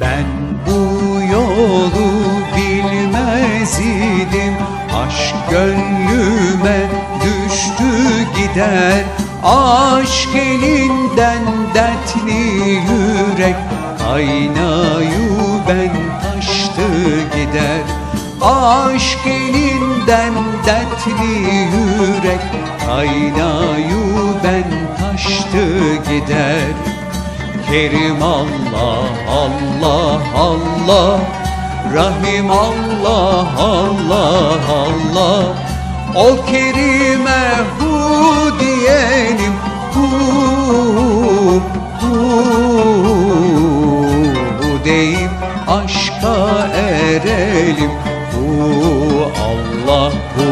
Ben bu yolu bilmez idim. Aşk gönlüme düştü gider. Aşk elinden dertli yürek. Kaynayu ben taştı gider. Aşk elinden dertli yürek. Kaynayu ben taştı gider Kerim Allah Allah Allah. Rahim Allah Allah Allah. O Kerim'e hu diyelim. Hu hu hu deyip aşka erelim. Hu Allah hu.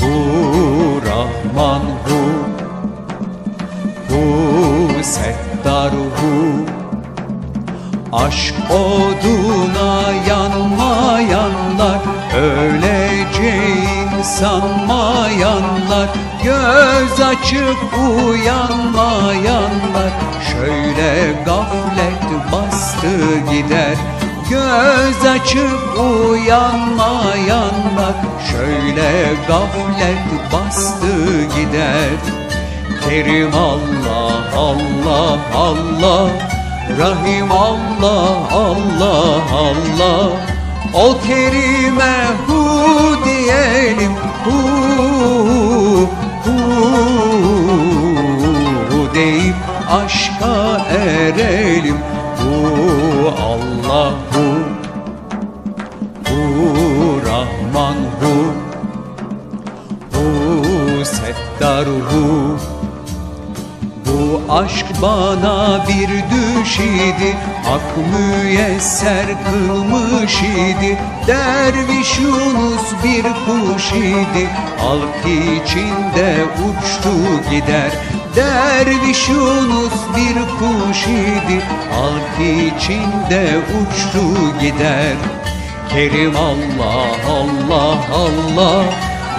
Hu Rahman Aşk oduna yanmayanlar Öylece sanmayanlar Göz açıp uyanmayanlar. Şöyle gaflet bastı gider Göz açıp uyanmayanlar. Şöyle gaflet bastı gider Kerim Allah Allah Allah Rahim Allah Allah Allah. O Kerim'e hu diyelim hu hu. Hu deyip aşka erelim. Hu Allah hu. Hu Rahman hu. Hu Settar hu bu aşk bana bir düş idi Hak müyesser kılmış idi. Derviş Yunus bir kuş idi Halk içinde uçtu gider. Derviş Yunus bir kuş idi Halk içinde uçtu gider. Kerim Allah Allah Allah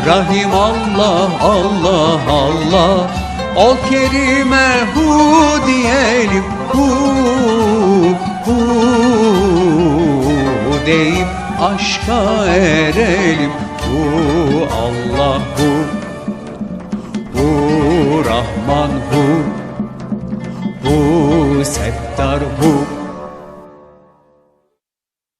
Rahim Allah Allah Allah O Kerim'e hu diyelim hu hu. Deyip aşka erelim hu Allah hu. Hu Rahman hu. Hu Settar hu